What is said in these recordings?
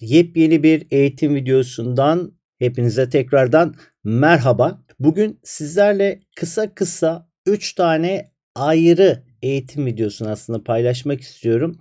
Yepyeni bir eğitim videosundan hepinize tekrardan merhaba. Bugün sizlerle kısa kısa 3 tane ayrı eğitim videosunu aslında paylaşmak istiyorum.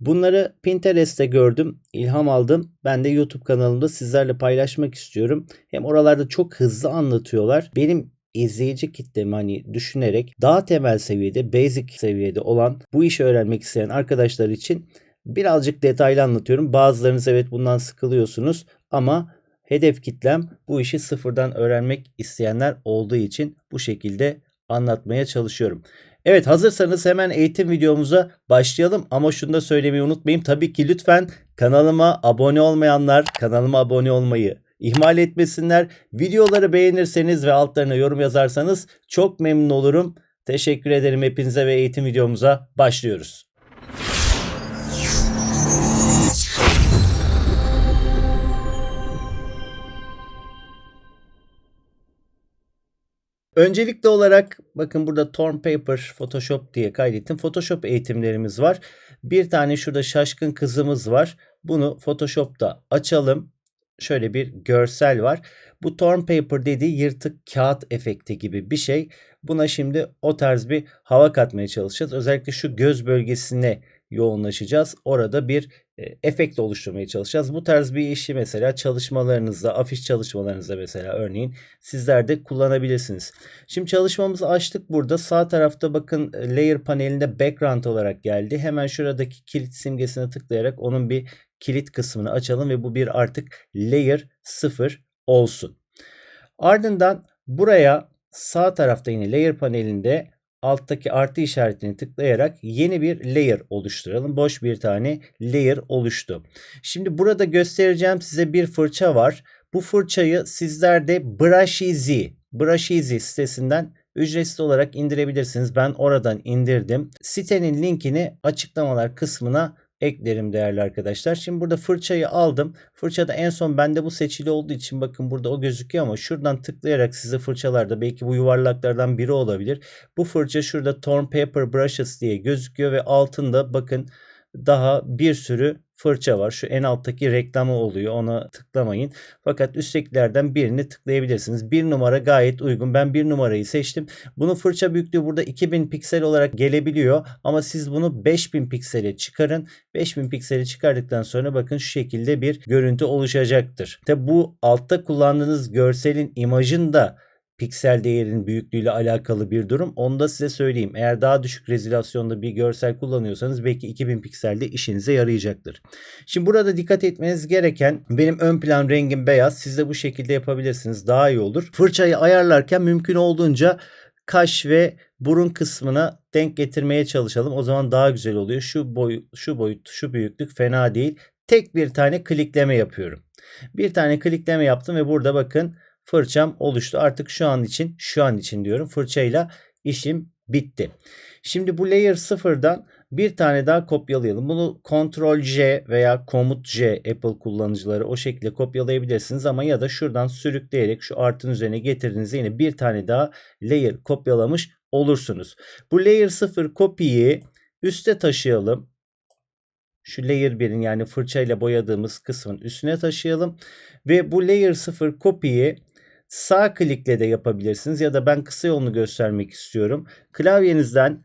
Bunları Pinterest'te gördüm, ilham aldım. Ben de YouTube kanalımda sizlerle paylaşmak istiyorum. Hem oralarda çok hızlı anlatıyorlar. Benim izleyici kitlemi hani düşünerek daha temel seviyede, basic seviyede olan bu işi öğrenmek isteyen arkadaşlar için birazcık detaylı anlatıyorum. Bazılarınız evet bundan sıkılıyorsunuz ama hedef kitlem bu işi sıfırdan öğrenmek isteyenler olduğu için bu şekilde anlatmaya çalışıyorum. Evet hazırsanız hemen eğitim videomuza başlayalım ama şunu da söylemeyi unutmayın. Tabii ki lütfen kanalıma abone olmayanlar kanalıma abone olmayı ihmal etmesinler. Videoları beğenirseniz ve altlarına yorum yazarsanız çok memnun olurum. Teşekkür ederim hepinize ve eğitim videomuza başlıyoruz. Öncelikli olarak bakın burada Torn Paper Photoshop diye kaydettim. Photoshop eğitimlerimiz var. Bir tane şurada şaşkın kızımız var. Bunu Photoshop'ta açalım. Şöyle bir görsel var. Bu Torn Paper dediği yırtık kağıt efekti gibi bir şey. Buna şimdi o tarz bir hava katmaya çalışacağız. Özellikle şu göz bölgesine yoğunlaşacağız. Orada bir efekt oluşturmaya çalışacağız. Bu tarz bir işi mesela çalışmalarınızda, afiş çalışmalarınızda mesela örneğin sizler de kullanabilirsiniz. Şimdi çalışmamızı açtık burada. Sağ tarafta bakın e, layer panelinde background olarak geldi. Hemen şuradaki kilit simgesine tıklayarak onun bir kilit kısmını açalım ve bu bir artık layer 0 olsun. Ardından buraya sağ tarafta yine layer panelinde alttaki artı işaretini tıklayarak yeni bir layer oluşturalım. Boş bir tane layer oluştu. Şimdi burada göstereceğim size bir fırça var. Bu fırçayı sizler de Brusheezy, Brusheezy sitesinden ücretsiz olarak indirebilirsiniz. Ben oradan indirdim. Sitenin linkini açıklamalar kısmına eklerim değerli arkadaşlar. Şimdi burada fırçayı aldım. Fırçada en son bende bu seçili olduğu için bakın burada o gözüküyor ama şuradan tıklayarak size fırçalarda belki bu yuvarlaklardan biri olabilir. Bu fırça şurada Torn Paper Brushes diye gözüküyor ve altında bakın daha bir sürü fırça var. Şu en alttaki reklamı oluyor. Ona tıklamayın. Fakat üsttekilerden birini tıklayabilirsiniz. Bir numara gayet uygun. Ben bir numarayı seçtim. Bunun fırça büyüklüğü burada 2000 piksel olarak gelebiliyor. Ama siz bunu 5000 piksele çıkarın. 5000 pikseli çıkardıktan sonra bakın şu şekilde bir görüntü oluşacaktır. Tabi bu altta kullandığınız görselin imajın da piksel değerinin büyüklüğüyle alakalı bir durum. Onu da size söyleyeyim. Eğer daha düşük rezolasyonda bir görsel kullanıyorsanız belki 2000 pikselde işinize yarayacaktır. Şimdi burada dikkat etmeniz gereken benim ön plan rengim beyaz. Siz de bu şekilde yapabilirsiniz. Daha iyi olur. Fırçayı ayarlarken mümkün olduğunca kaş ve burun kısmına denk getirmeye çalışalım. O zaman daha güzel oluyor. Şu boy, şu boyut, şu büyüklük fena değil. Tek bir tane klikleme yapıyorum. Bir tane klikleme yaptım ve burada bakın fırçam oluştu. Artık şu an için şu an için diyorum fırçayla işim bitti. Şimdi bu layer sıfırdan bir tane daha kopyalayalım. Bunu Ctrl J veya Komut J Apple kullanıcıları o şekilde kopyalayabilirsiniz ama ya da şuradan sürükleyerek şu artın üzerine getirdiğinizde yine bir tane daha layer kopyalamış olursunuz. Bu layer 0 kopyayı üste taşıyalım. Şu layer 1'in yani fırçayla boyadığımız kısmın üstüne taşıyalım. Ve bu layer 0 kopyayı sağ klikle de yapabilirsiniz ya da ben kısa yolunu göstermek istiyorum. Klavyenizden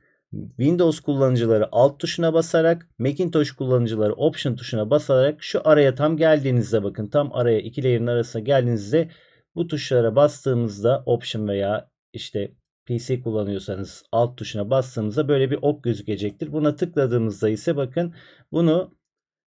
Windows kullanıcıları alt tuşuna basarak, Macintosh kullanıcıları Option tuşuna basarak şu araya tam geldiğinizde bakın tam araya iki layer'ın arasına geldiğinizde bu tuşlara bastığımızda Option veya işte PC kullanıyorsanız alt tuşuna bastığımızda böyle bir ok gözükecektir. Buna tıkladığımızda ise bakın bunu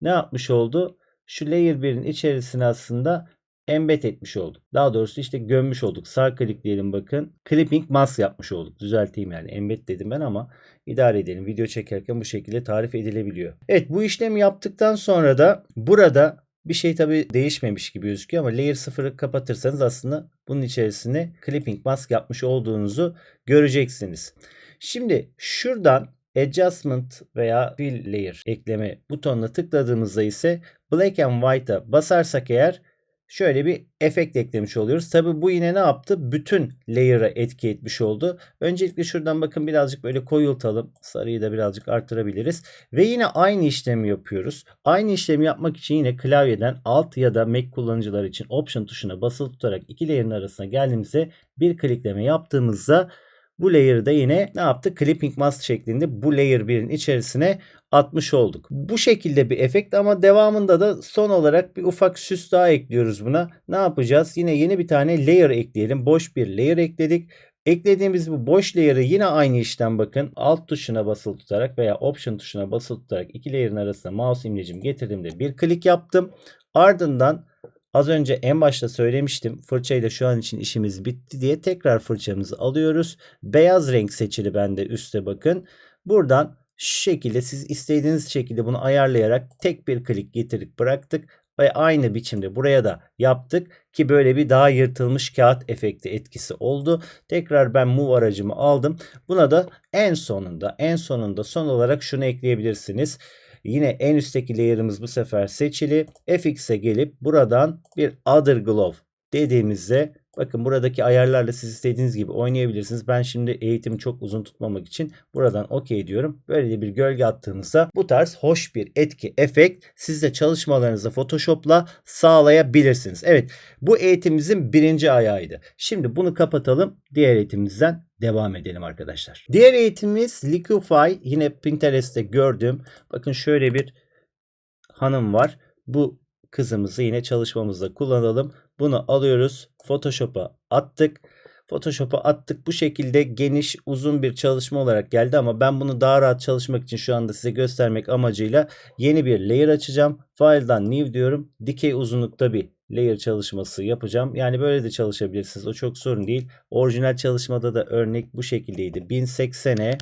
ne yapmış oldu? Şu layer 1'in içerisine aslında embed etmiş olduk. Daha doğrusu işte gömmüş olduk. Sağ klikleyelim bakın. Clipping mask yapmış olduk. Düzelteyim yani. Embed dedim ben ama idare edelim. Video çekerken bu şekilde tarif edilebiliyor. Evet bu işlemi yaptıktan sonra da burada bir şey tabi değişmemiş gibi gözüküyor ama layer 0'ı kapatırsanız aslında bunun içerisine clipping mask yapmış olduğunuzu göreceksiniz. Şimdi şuradan adjustment veya fill layer ekleme butonuna tıkladığımızda ise black and white'a basarsak eğer şöyle bir efekt eklemiş oluyoruz. Tabi bu yine ne yaptı? Bütün layer'a etki etmiş oldu. Öncelikle şuradan bakın birazcık böyle koyultalım. Sarıyı da birazcık artırabiliriz. Ve yine aynı işlemi yapıyoruz. Aynı işlemi yapmak için yine klavyeden Alt ya da Mac kullanıcılar için Option tuşuna basılı tutarak iki layer'ın arasına geldiğimizde bir klikleme yaptığımızda bu layer'ı da yine ne yaptı? Clipping mask şeklinde bu layer 1'in içerisine atmış olduk. Bu şekilde bir efekt ama devamında da son olarak bir ufak süs daha ekliyoruz buna. Ne yapacağız? Yine yeni bir tane layer ekleyelim. Boş bir layer ekledik. Eklediğimiz bu boş layer'ı yine aynı işten bakın. Alt tuşuna basılı tutarak veya Option tuşuna basılı tutarak iki layer'ın arasına mouse imlecimi getirdiğimde bir klik yaptım. Ardından az önce en başta söylemiştim. Fırçayla şu an için işimiz bitti diye tekrar fırçamızı alıyoruz. Beyaz renk seçili bende üstte bakın. Buradan şu şekilde siz istediğiniz şekilde bunu ayarlayarak tek bir klik getirip bıraktık ve aynı biçimde buraya da yaptık ki böyle bir daha yırtılmış kağıt efekti etkisi oldu. Tekrar ben move aracımı aldım. Buna da en sonunda en sonunda son olarak şunu ekleyebilirsiniz. Yine en üstteki layer'ımız bu sefer seçili. FX'e gelip buradan bir other glove dediğimizde bakın buradaki ayarlarla siz istediğiniz gibi oynayabilirsiniz. Ben şimdi eğitimi çok uzun tutmamak için buradan OK diyorum. Böyle bir gölge attığınızda bu tarz hoş bir etki, efekt siz de çalışmalarınızı Photoshop'la sağlayabilirsiniz. Evet bu eğitimimizin birinci ayağıydı. Şimdi bunu kapatalım. Diğer eğitimimizden devam edelim arkadaşlar. Diğer eğitimimiz Liquify. Yine Pinterest'te gördüğüm bakın şöyle bir hanım var. Bu kızımızı yine çalışmamızda kullanalım. Bunu alıyoruz. Photoshop'a attık. Photoshop'a attık. Bu şekilde geniş uzun bir çalışma olarak geldi ama ben bunu daha rahat çalışmak için şu anda size göstermek amacıyla yeni bir layer açacağım. File'dan new diyorum. Dikey uzunlukta bir layer çalışması yapacağım. Yani böyle de çalışabilirsiniz. O çok sorun değil. Orijinal çalışmada da örnek bu şekildeydi. 1080'e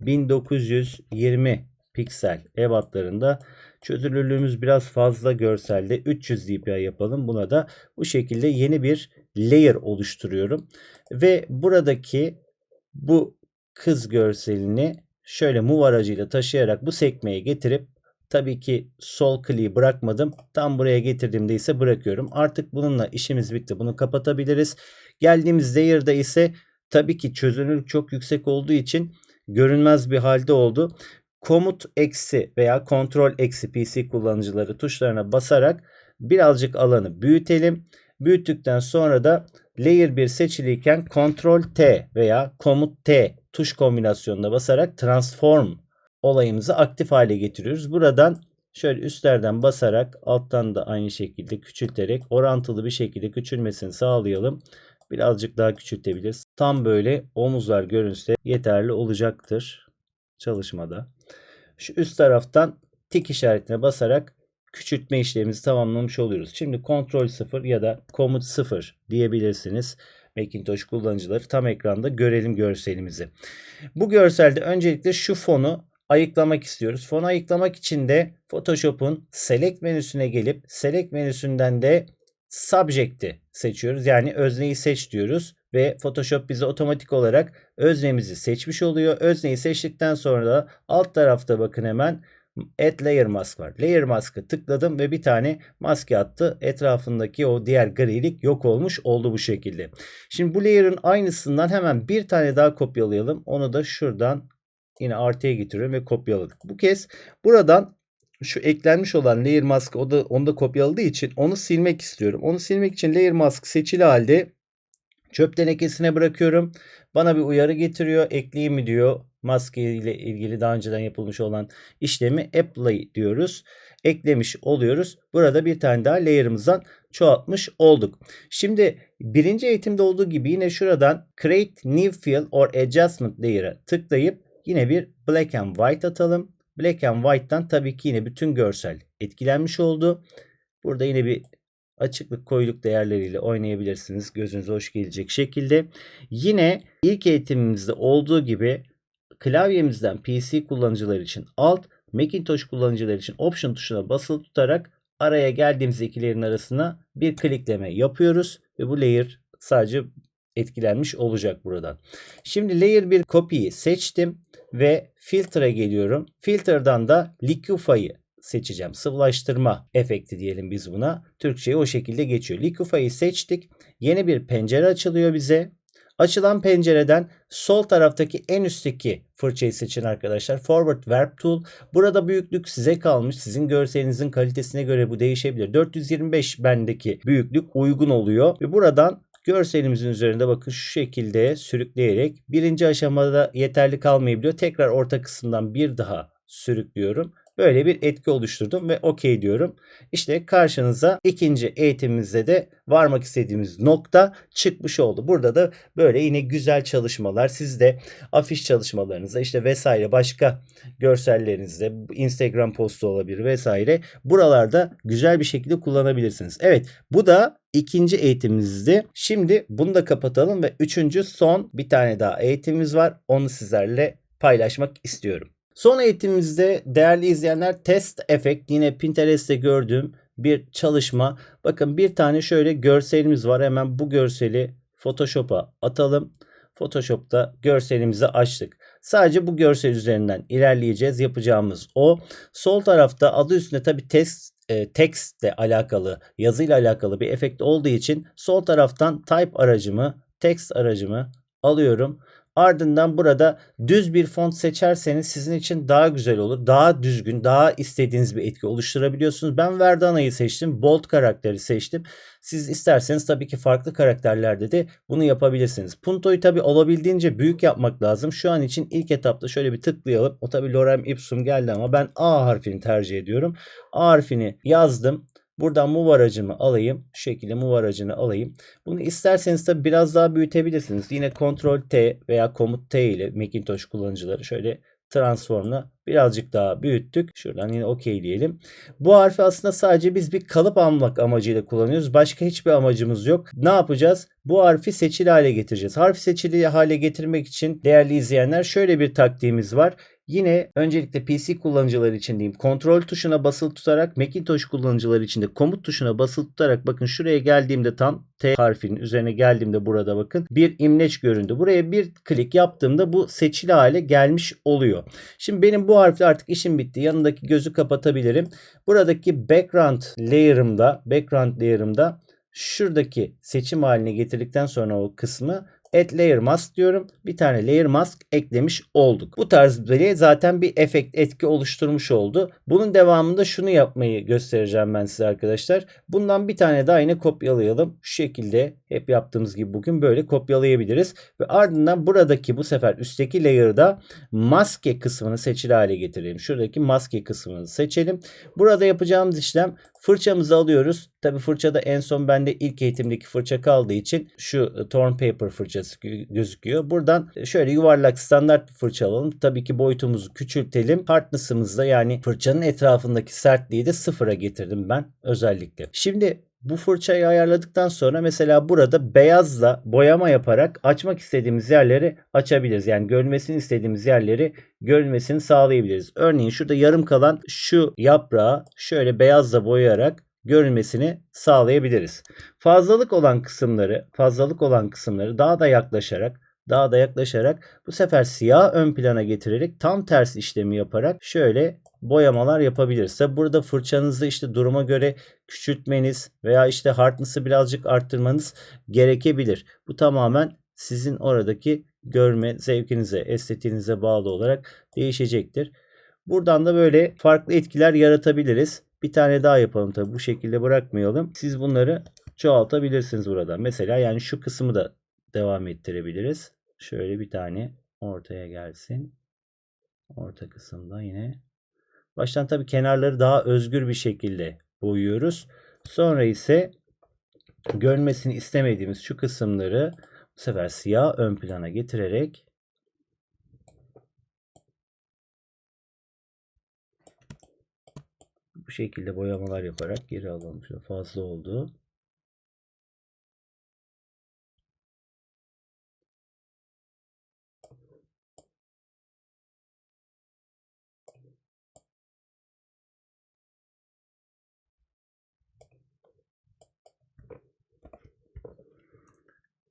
1920 piksel ev hatlarında çözünürlüğümüz biraz fazla görselde 300 dpi yapalım. Buna da bu şekilde yeni bir layer oluşturuyorum. Ve buradaki bu kız görselini şöyle move aracıyla taşıyarak bu sekmeye getirip tabii ki sol kliği bırakmadım. Tam buraya getirdiğimde ise bırakıyorum. Artık bununla işimiz bitti. Bunu kapatabiliriz. Geldiğimiz layer'da ise tabii ki çözünürlük çok yüksek olduğu için görünmez bir halde oldu komut eksi veya kontrol eksi PC kullanıcıları tuşlarına basarak birazcık alanı büyütelim. Büyüttükten sonra da layer 1 seçiliyken kontrol T veya komut T tuş kombinasyonuna basarak transform olayımızı aktif hale getiriyoruz. Buradan şöyle üstlerden basarak alttan da aynı şekilde küçülterek orantılı bir şekilde küçülmesini sağlayalım. Birazcık daha küçültebiliriz. Tam böyle omuzlar görünse yeterli olacaktır çalışmada. Şu üst taraftan tik işaretine basarak küçültme işlemimizi tamamlamış oluyoruz. Şimdi kontrol 0 ya da komut 0 diyebilirsiniz. Macintosh kullanıcıları tam ekranda görelim görselimizi. Bu görselde öncelikle şu fonu ayıklamak istiyoruz. Fonu ayıklamak için de Photoshop'un Select menüsüne gelip Select menüsünden de Subject'i seçiyoruz. Yani özneyi seç diyoruz ve Photoshop bize otomatik olarak öznemizi seçmiş oluyor. Özneyi seçtikten sonra da alt tarafta bakın hemen Add Layer Mask var. Layer Mask'ı tıkladım ve bir tane maske attı. Etrafındaki o diğer grilik yok olmuş oldu bu şekilde. Şimdi bu layer'ın aynısından hemen bir tane daha kopyalayalım. Onu da şuradan yine artıya getiriyorum ve kopyaladık. Bu kez buradan şu eklenmiş olan layer mask o da onu da kopyaladığı için onu silmek istiyorum. Onu silmek için layer mask seçili halde çöp tenekesine bırakıyorum. Bana bir uyarı getiriyor. Ekleyeyim mi diyor. Maske ile ilgili daha önceden yapılmış olan işlemi apply diyoruz. Eklemiş oluyoruz. Burada bir tane daha layer'ımızdan çoğaltmış olduk. Şimdi birinci eğitimde olduğu gibi yine şuradan create new fill or adjustment layer'a tıklayıp yine bir black and white atalım. Black and White'tan tabii ki yine bütün görsel etkilenmiş oldu. Burada yine bir açıklık koyuluk değerleriyle oynayabilirsiniz. Gözünüze hoş gelecek şekilde. Yine ilk eğitimimizde olduğu gibi klavyemizden PC kullanıcılar için Alt, Macintosh kullanıcılar için Option tuşuna basılı tutarak araya geldiğimiz ikilerin arasına bir klikleme yapıyoruz ve bu layer sadece etkilenmiş olacak buradan. Şimdi layer bir kopyayı seçtim ve filtre geliyorum. Filter'dan da Liquify'ı seçeceğim. Sıvılaştırma efekti diyelim biz buna. Türkçe'ye o şekilde geçiyor. Liquify'ı seçtik. Yeni bir pencere açılıyor bize. Açılan pencereden sol taraftaki en üstteki fırçayı seçin arkadaşlar. Forward Warp Tool. Burada büyüklük size kalmış. Sizin görselinizin kalitesine göre bu değişebilir. 425 bendeki büyüklük uygun oluyor. Ve buradan görselimizin üzerinde bakın şu şekilde sürükleyerek birinci aşamada yeterli kalmayabiliyor. Tekrar orta kısımdan bir daha sürüklüyorum. Böyle bir etki oluşturdum ve okey diyorum. İşte karşınıza ikinci eğitimimizde de varmak istediğimiz nokta çıkmış oldu. Burada da böyle yine güzel çalışmalar. Siz de afiş çalışmalarınızda işte vesaire başka görsellerinizde Instagram postu olabilir vesaire. Buralarda güzel bir şekilde kullanabilirsiniz. Evet bu da ikinci eğitimimizdi. Şimdi bunu da kapatalım ve üçüncü son bir tane daha eğitimimiz var. Onu sizlerle paylaşmak istiyorum. Son eğitimimizde değerli izleyenler test efekt yine Pinterest'te gördüğüm bir çalışma. Bakın bir tane şöyle görselimiz var. Hemen bu görseli Photoshop'a atalım. Photoshop'ta görselimizi açtık. Sadece bu görsel üzerinden ilerleyeceğiz. Yapacağımız o. Sol tarafta adı üstünde tabi test e, tekstle alakalı, yazıyla alakalı bir efekt olduğu için sol taraftan type aracımı, text aracımı alıyorum. Ardından burada düz bir font seçerseniz sizin için daha güzel olur. Daha düzgün, daha istediğiniz bir etki oluşturabiliyorsunuz. Ben Verdana'yı seçtim. Bold karakteri seçtim. Siz isterseniz tabii ki farklı karakterlerde de bunu yapabilirsiniz. Punto'yu tabii olabildiğince büyük yapmak lazım. Şu an için ilk etapta şöyle bir tıklayalım. O tabii Lorem Ipsum geldi ama ben A harfini tercih ediyorum. A harfini yazdım. Buradan move aracımı alayım. Şu şekilde move aracını alayım. Bunu isterseniz tabi biraz daha büyütebilirsiniz. Yine Ctrl T veya Komut T ile Macintosh kullanıcıları şöyle transformla birazcık daha büyüttük. Şuradan yine OK diyelim. Bu harfi aslında sadece biz bir kalıp almak amacıyla kullanıyoruz. Başka hiçbir amacımız yok. Ne yapacağız? Bu harfi seçili hale getireceğiz. Harfi seçili hale getirmek için değerli izleyenler şöyle bir taktiğimiz var. Yine öncelikle PC kullanıcıları için diyeyim kontrol tuşuna basılı tutarak Macintosh kullanıcıları için de komut tuşuna basılı tutarak bakın şuraya geldiğimde tam T harfinin üzerine geldiğimde burada bakın bir imleç göründü. Buraya bir klik yaptığımda bu seçili hale gelmiş oluyor. Şimdi benim bu harfle artık işim bitti. Yanındaki gözü kapatabilirim. Buradaki background layer'ımda background layer'ımda şuradaki seçim haline getirdikten sonra o kısmı Add Layer Mask diyorum. Bir tane Layer Mask eklemiş olduk. Bu tarz böyle zaten bir efekt etki oluşturmuş oldu. Bunun devamında şunu yapmayı göstereceğim ben size arkadaşlar. Bundan bir tane daha yine kopyalayalım. Şu şekilde hep yaptığımız gibi bugün böyle kopyalayabiliriz. Ve ardından buradaki bu sefer üstteki layer'da maske kısmını seçili hale getirelim. Şuradaki maske kısmını seçelim. Burada yapacağımız işlem fırçamızı alıyoruz. Tabi fırçada en son bende ilk eğitimdeki fırça kaldığı için şu torn paper fırçası gözüküyor. Buradan şöyle yuvarlak standart bir fırça alalım. Tabii ki boyutumuzu küçültelim. Hardness'ımızda yani fırçanın etrafındaki sertliği de sıfıra getirdim ben özellikle. Şimdi bu fırçayı ayarladıktan sonra mesela burada beyazla boyama yaparak açmak istediğimiz yerleri açabiliriz. Yani görünmesini istediğimiz yerleri görünmesini sağlayabiliriz. Örneğin şurada yarım kalan şu yaprağı şöyle beyazla boyayarak görünmesini sağlayabiliriz. Fazlalık olan kısımları, fazlalık olan kısımları daha da yaklaşarak daha da yaklaşarak bu sefer siyah ön plana getirerek tam ters işlemi yaparak şöyle boyamalar yapabiliriz. Tabi burada fırçanızı işte duruma göre küçültmeniz veya işte hardness'ı birazcık arttırmanız gerekebilir. Bu tamamen sizin oradaki görme zevkinize, estetiğinize bağlı olarak değişecektir. Buradan da böyle farklı etkiler yaratabiliriz. Bir tane daha yapalım tabi bu şekilde bırakmayalım. Siz bunları çoğaltabilirsiniz burada. Mesela yani şu kısmı da devam ettirebiliriz. Şöyle bir tane ortaya gelsin. Orta kısımda yine. Baştan tabi kenarları daha özgür bir şekilde boyuyoruz. Sonra ise görünmesini istemediğimiz şu kısımları bu sefer siyah ön plana getirerek bu şekilde boyamalar yaparak geri alalım. Şöyle fazla oldu.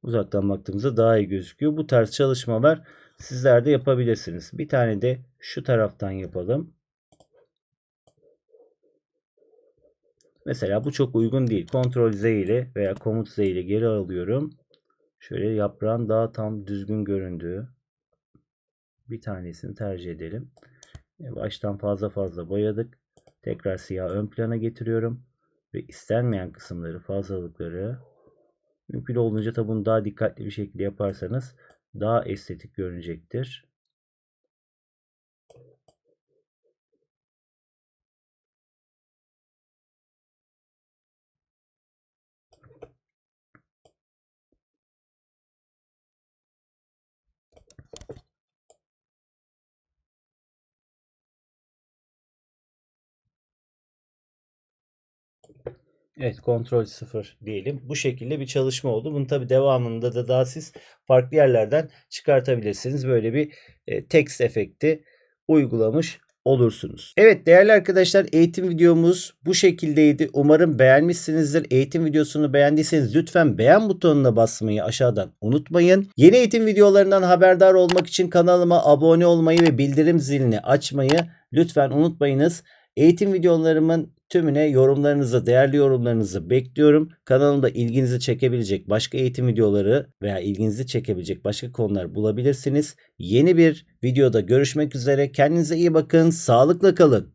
Uzaktan baktığımızda daha iyi gözüküyor. Bu tarz çalışmalar sizler de yapabilirsiniz. Bir tane de şu taraftan yapalım. Mesela bu çok uygun değil. Ctrl Z ile veya Komut Z ile geri alıyorum. Şöyle yaprağın daha tam düzgün göründüğü bir tanesini tercih edelim. E, Baştan fazla fazla boyadık. Tekrar siyah ön plana getiriyorum. Ve istenmeyen kısımları, fazlalıkları mümkün olduğunca tabi bunu daha dikkatli bir şekilde yaparsanız daha estetik görünecektir. Evet kontrol 0 diyelim. Bu şekilde bir çalışma oldu. Bunun tabi devamında da daha siz farklı yerlerden çıkartabilirsiniz. Böyle bir e, text efekti uygulamış olursunuz. Evet değerli arkadaşlar eğitim videomuz bu şekildeydi. Umarım beğenmişsinizdir. Eğitim videosunu beğendiyseniz lütfen beğen butonuna basmayı aşağıdan unutmayın. Yeni eğitim videolarından haberdar olmak için kanalıma abone olmayı ve bildirim zilini açmayı lütfen unutmayınız. Eğitim videolarımın tümüne yorumlarınızı, değerli yorumlarınızı bekliyorum. Kanalımda ilginizi çekebilecek başka eğitim videoları veya ilginizi çekebilecek başka konular bulabilirsiniz. Yeni bir videoda görüşmek üzere. Kendinize iyi bakın. Sağlıkla kalın.